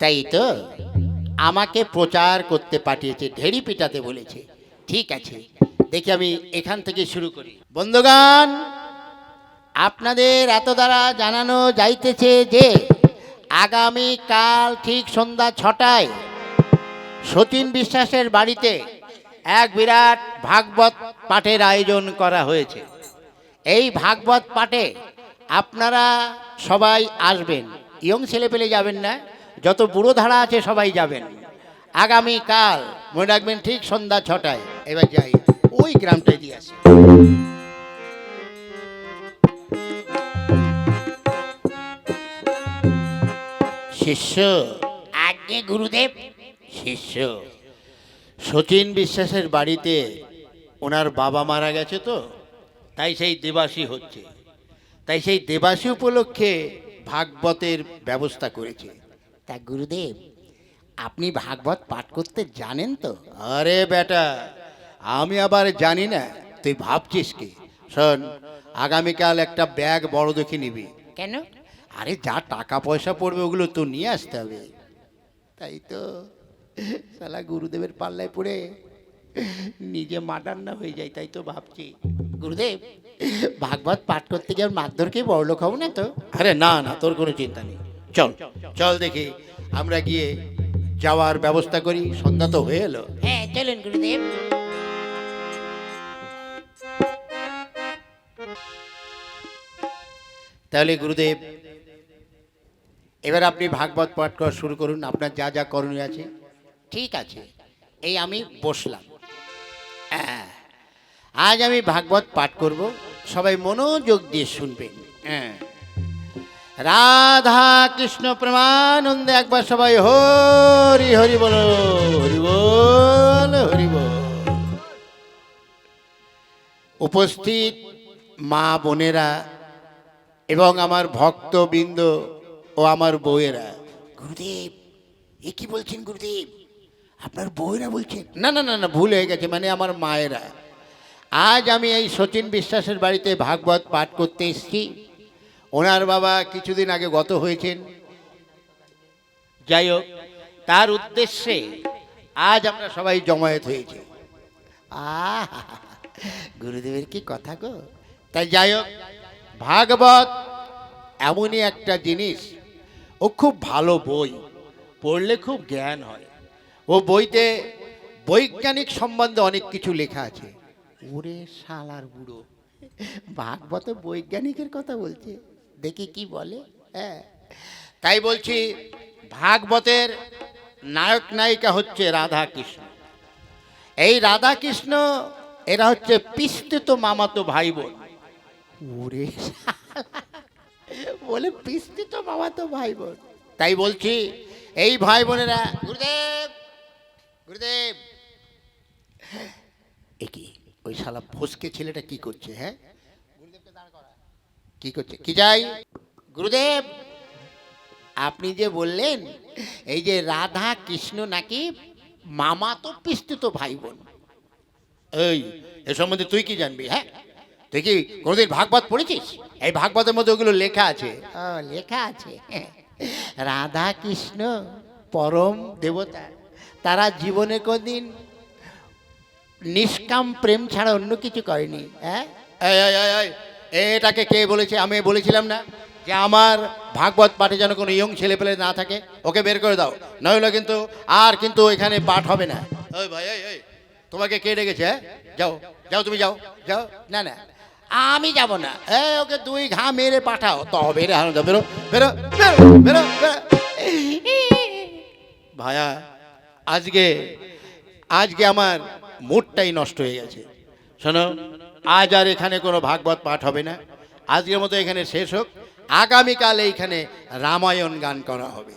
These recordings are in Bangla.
তাই তো? আমাকে প্রচার করতে পাঠিয়েছে, ঢেড়ি পিটাতে বলেছে। ঠিক আছে, দেখি আমি এখান থেকে শুরু করি। বন্ধুগান আপনাদের এত দ্বারা জানানো যাইতেছে যে, আগামী কাল ঠিক সন্ধ্যা ছটায় সতীন বিশ্বাসের বাড়িতে এক বিরাট ভাগবত পাঠের আয়োজন করা হয়েছে। এই ভাগবত পাঠে আপনারা সবাই আসবেন। ইয়ং ছেলে পেলে যাবেন না, যত বুড়ো ধারা আছে সবাই যাবেন। আগামী কাল মনে রাখবেন ঠিক সন্ধ্যা ছটায়। এবার যাই, ওই গ্রামটায় দিয়ে আসি। শিষ্য আগে গুরুদেব। শিষ্য, শচীন বিশ্বাসের বাড়িতে ওনার বাবা মারা গেছে তো, তাই সেই দেবাসী হচ্ছে। তাই সেই দেবাসী উপলক্ষে ভাগবতের ব্যবস্থা করেছে। তা গুরুদেব আপনি ভাগবত পাঠ করতে জানেন তো? আরে বেটা আমি আবার জানি না তুই ভাবছিস কি? শোন আগামীকাল একটা ব্যাগ বড় দেখে নিবি। কেন? আরে যা টাকা পয়সা পড়বে ওগুলো তো নিয়ে আসতে হবে। তাই তো সালা গুরুদেবের পাল্লায় পড়ে নিজে মার্ডার না হয়ে যায় তাই তো ভাবছি। গুরুদেব ভাগবত পাঠ করতে গিয়ে ওর মারধরকে বড়লোক হব না তো? আরে না না তোর কোনো চিন্তা নেই। চল চল দেখি আমরা গিয়ে যাওয়ার ব্যবস্থা করি সন্ধ্যা তো হয়ে এলো। হ্যাঁ চলুন গুরুদেব। তাহলে গুরুদেব এবার আপনি ভাগবত পাঠ করা শুরু করুন আপনার যা যা করণীয় আছে। ঠিক আছে এই আমি বসলাম। আজ আমি ভাগবত পাঠ করব। সবাই মনোযোগ দিয়ে শুনবেন হ্যাঁ। রাধা কৃষ্ণ প্রেমানন্দে একবার সবাই হরি হরি বল হরি বল হরি বল। উপস্থিত মা বোনেরা এবং আমার ভক্তবৃন্দ ও আমার বউয়েরা। গুরুদেব, এ কি বলছেন গুরুদেব? আপনার বউয়েরা বলছেন? না না না না, ভুল হয়ে গেছে মানে আমার মায়েরা। আজ আমি এই সচিন বিশ্বাসের বাড়িতে ভাগবত পাঠ করতে এসেছি। ওনার বাবা কিছুদিন আগে গত হয়েছেন। যাই হোক তার উদ্দেশ্যে আজ আমরা সবাই জমায়েত হয়েছি। আহ গুরুদেবের কি কথা গো? তাই যাই হোক ভাগবত এমনই একটা জিনিস ও খুব ভালো বই পড়লে খুব জ্ঞান হয়। ও বইতে বৈজ্ঞানিক সম্বন্ধে অনেক কিছু লেখা আছে। ওরে শালার বুড়ো। ভাগবত বৈজ্ঞানিকের কথা বলছে। দেখি কি বলে। হ্যাঁ। তাই বলছি, ভাগবতের নায়ক নায়িকা হচ্ছে রাধা কৃষ্ণ এই রাধা কৃষ্ণ এরা হচ্ছে পিস্তিত মামাতো ভাই বোন ওরে বলে পিস্তিত মামাতো ভাই বোন তাই বলছি, এই ভাই বোনেরা গুরুদেব। গুরুদেব কি? ওই শালা ফসকে ছেলেটা কি করছে হ্যাঁ? কি করছে? কি যাই? গুরুদেব আপনি যে বললেন এই যে রাধা কৃষ্ণ নাকি মামা তো পিস্তিত ভাই বোন এই এ সম্বন্ধে তুই কি জানবি হ্যাঁ? তুই কি কোনোদিন ভাগবত পড়েছিস? এই ভাগবতের মধ্যে ওগুলো লেখা আছে। লেখা আছে। রাধা কৃষ্ণ পরম দেবতা তারা জীবনে কোনদিন নিষ্কাম প্রেম ছাড়া অন্য কিছু করেনি হ্যাঁ? এটাকে কে বলেছে? আমি বলেছিলাম না যে আমার ভাগবত পাঠে যেন কোনো ইয়ং ছেলে পেলে না থাকে, ওকে বের করে দাও। নইলে কিন্তু আর কিন্তু এখানে পাঠ হবে না। ওই তোমাকে কে ডেকেছে হ্যাঁ? যাও যাও তুমি, যাও যাও। না না, আমি যাব না। এ, ওকে দুই ঘা মেরে পাঠাও। তবে রে বেরো বেরো বেরো বেরো বেরো। ভায়া, আজকে আজকে আমার মুডটাই নষ্ট হয়ে গেছে। শোনো আজ আর এখানে কোনো ভাগবত পাঠ হবে না। আজকের মতো এখানে শেষ হোক। আগামীকাল এইখানে রামায়ণ গান করা হবে।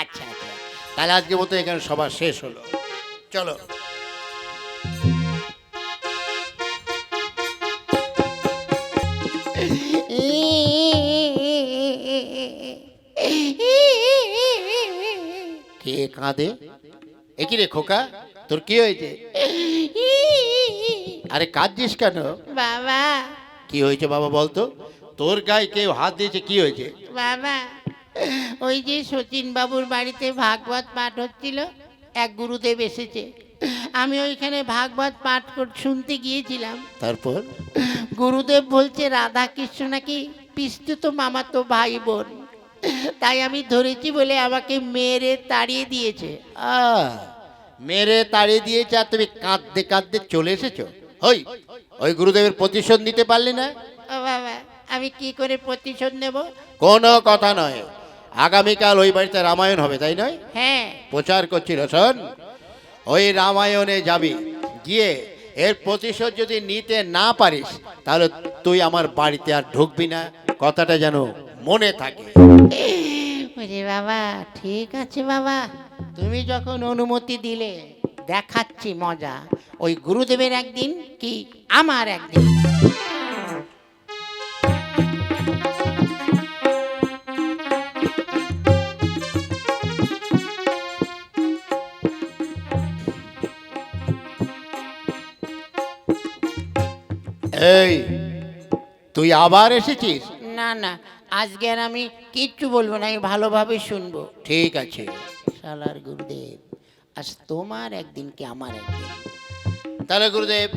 আচ্ছা আচ্ছা। তাহলে আজকে মতো এখানে সভা শেষ হলো। চলো। কে কাঁদে? এ কি রে খোকা? তোর কি হয়েছে? আরে কাঁদছিস কেন? বাবা। কি হয়েছে বাবা বলতো? তোর গায়ে কেউ হাত দিয়েছে কি হয়েছে? বাবা ওই যে সচিন বাবুর বাড়িতে ভাগবত পাঠ হচ্ছিল এক গুরুদেব এসেছে। আমি ওইখানে ভাগবত পাঠ কর- শুনতে গিয়েছিলাম। তারপর? গুরুদেব বলছে রাধা কৃষ্ণ নাকি পিস্তুত মামাতো ভাই বোন তাই আমি ধরেছি বলে আমাকে মেরে তাড়িয়ে দিয়েছে। আহ, মেরে তাড়িয়ে দিয়েছে আর তুমি কাঁদতে কাঁদতে চলে এসেছ? ওই ওই গুরুদেবের প্রতিশোধ নিতে পারলি না? ও বাবা আমি কি করে প্রতিশোধ নেব? কোনো কথা নয়। আগামীকাল ওই বাড়িতে রামায়ণ হবে তাই নয়? হ্যাঁ। প্রচার করছিল শোন ওই রামায়ণে যাবি গিয়ে এর প্রতিশোধ যদি নিতে না পারিস তাহলে তুই আমার বাড়িতে আর ঢুকবি না। কথাটা যেন মনে থাকে। বাবা ঠিক আছে বাবা। তুমি যখন অনুমতি দিলে দেখাচ্ছি মজা। ওই গুরুদেবের একদিন কি আমার একদিন? এই তুই আবার এসেছিস? না না আজকে আর আমি কিচ্ছু বলব না আমি ভালোভাবে শুনব। ঠিক আছে। সালার গুরুদেব। আজ তোমার একদিন কি আমার একদিন? তাহলে গুরুদেব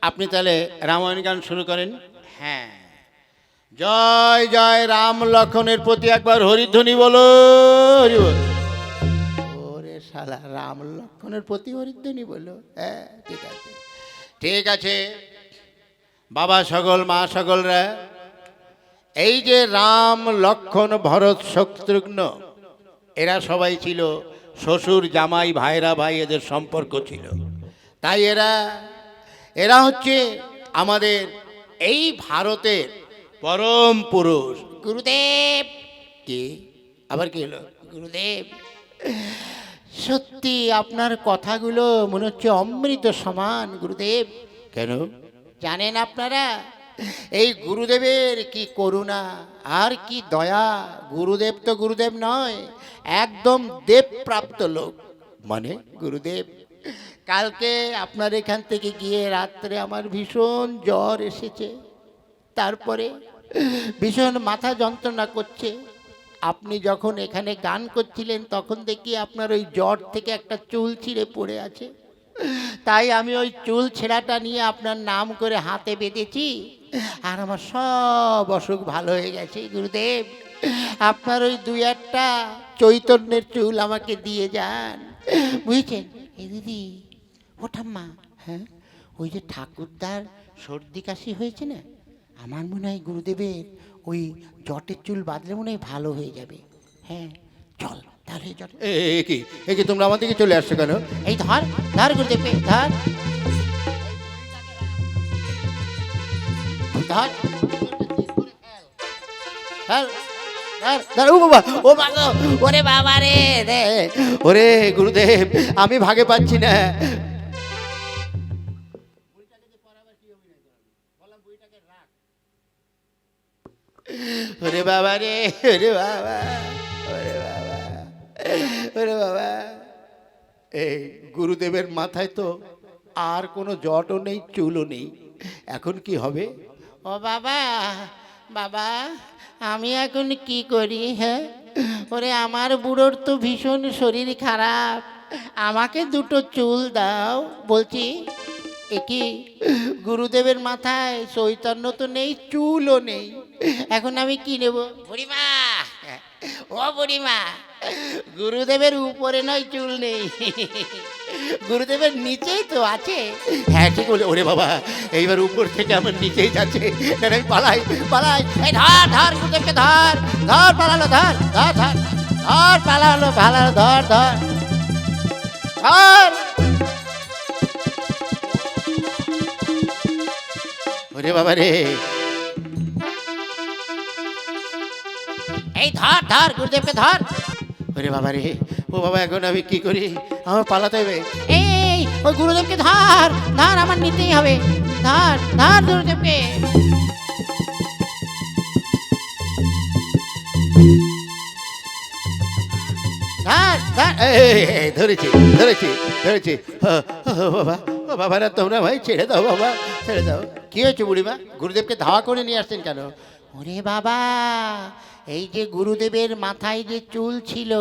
আপনি তাহলে রামায়ণ গান শুরু করেন। হ্যাঁ। জয় জয় রাম লক্ষণের প্রতি একবার হরিধ্বনি বলো হরি বল। ওরে শালা রাম লক্ষণের প্রতি হরিধ্বনি বলো। হ্যাঁ ঠিক আছে। ঠিক আছে। বাবা সকল মা সকলরা এই যে রাম লক্ষণ ভরত শত্রুঘ্ন এরা সবাই ছিল শ্বশুর জামাই ভাইরা ভাই এদের সম্পর্ক ছিল। তাই এরা এরা হচ্ছে আমাদের এই ভারতের পরম পুরুষ। গুরুদেব। কি? আবার কি হলো? গুরুদেব। সত্যি আপনার কথাগুলো মনে হচ্ছে অমৃত সমান গুরুদেব। কেন? জানেন আপনারা এই গুরুদেবের কি করুণা, আর কি দয়া? গুরুদেব তো গুরুদেব নয়, একদম দেবপ্রাপ্ত লোক। মানে গুরুদেব। কালকে আপনার এখান থেকে গিয়ে রাত্রে আমার ভীষণ জ্বর এসেছে। তারপরে ভীষণ মাথা যন্ত্রণা করছে। আপনি যখন এখানে গান করছিলেন, তখন দেখি আপনার ওই জ্বর থেকে একটা চুল ছিঁড়ে পড়ে আছে। তাই আমি ওই চুল ছেঁড়াটা নিয়ে আপনার নাম করে হাতে বেঁধেছি। আর আমার সব অসুখ ভালো হয়ে গেছে গুরুদেব। আপনার ওই দুই একটা চৈতন্যের চুল আমাকে দিয়ে যান। বুঝছেন? এ দিদি, ও ঠাম্মা হ্যাঁ? ওই যে ঠাকুরদার সর্দি কাশি হয়েছে না? আমার মনে হয় গুরুদেবের ওই জটের চুল বাঁধলে মনে হয় ভালো হয়ে যাবে। হ্যাঁ চল। এ কি? কি, তোমরা আমার দিকে চলে আসছো কেন? এই ধর ধর গুরুদেবকে ধর। ধর। ওরে গুরুদেব, আমি ভাগে পাচ্ছি না। ওরে বাবা রে, ওরে বাবা ওরে বাবা। ওরে বাবা। এই গুরুদেবের মাথায় তো আর কোনো জটও নেই চুলও নেই। এখন কি হবে? ও বাবা বাবা আমি এখন কি করি হ্যাঁ? ওরে আমার বুড়োর তো ভীষণ শরীর খারাপ। আমাকে দুটো চুল দাও বলছি। এ কি? গুরুদেবের মাথায় চৈতন্য তো নেই চুলও নেই। এখন আমি কি নেব? বুড়িমা ও বুড়িমা গুরুদেবের উপরে নয়, চুল নেই। গুরুদেবের নিচেই তো আছে। হ্যাঁ ঠিক বলে ওরে বাবা, এইবার উপর থেকে আমার নিচেই যাচ্ছে। পালাই পালাই। এই ধর ধর, গুরুদেবকে ধর ধর, পালালো, ধর ধর ধর ধর, পালালো পালালো, ধর ধর। ধর! ওরে বাবা রে। এই ধর ধর, গুরুদেবকে ধর। ওরে বাবা রে ও বাবা, এখন আমি কি করি? আমার পালাতে হবে। এই, ওই গুরুদেবকে ধর ধর আমার নিতেই হবে। ধর ধর গুরুদেবকে। ধরেছি ধরেছি ধরেছি। বাবা ও বাবা না তোমরা ভাই ছেড়ে দাও, বাবা, ছেড়ে দাও। কি হয়েছে বুড়িমা? গুরুদেবকে ধাওয়া করে নিয়ে আসছেন কেন? ওরে বাবা এই যে গুরুদেবের মাথায় যে চুল ছিল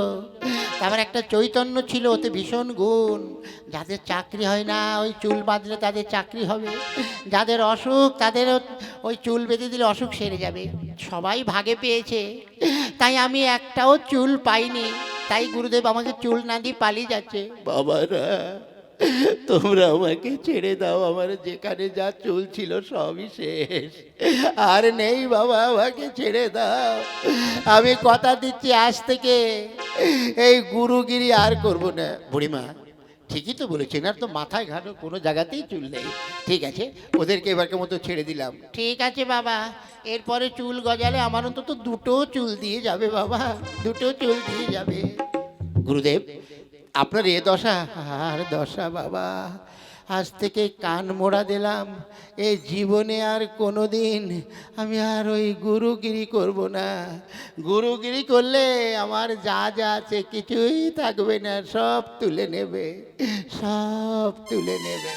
তারপর একটা চৈতন্য ছিল, ওতে ভীষণ গুণ। যাদের চাকরি হয় না, ওই চুল বাঁধলে তাদের চাকরি হবে। যাদের অসুখ, তাদের ওই চুল বেঁধে দিলে অসুখ সেরে যাবে। সবাই ভাগে পেয়েছে। তাই আমি একটাও চুল পাইনি। তাই গুরুদেব আমাকে চুল না দিয়ে পালিয়ে যাচ্ছে। বাবারা তোমরা আমাকে ছেড়ে দাও আমার যেখানে যা চুল ছিল সবই শেষ। আর নেই বাবা আমাকে ছেড়ে দাও। আমি কথা দিচ্ছি আজ থেকে। এই গুরুগিরি আর করব না। বুড়িমা ঠিকই তো বলেছেন আর তো মাথায় ঘাটো কোনো জায়গাতেই চুল নেই। ঠিক আছে ওদেরকে এবারকে মতো ছেড়ে দিলাম। ঠিক আছে বাবা এরপরে চুল গজালে আমার অন্তত দুটো চুল দিয়ে যাবে বাবা দুটো চুল দিয়ে যাবে। গুরুদেব আপনার এ দশা, আর দশা বাবা, আজ থেকে কান মোড়া দিলাম, এ জীবনে আর কোনো দিন আমি আর ওই গুরুগিরি করব না। গুরুগিরি করলে আমার যা যা আছে কিছুই থাকবে না, সব তুলে নেবে, সব তুলে নেবে।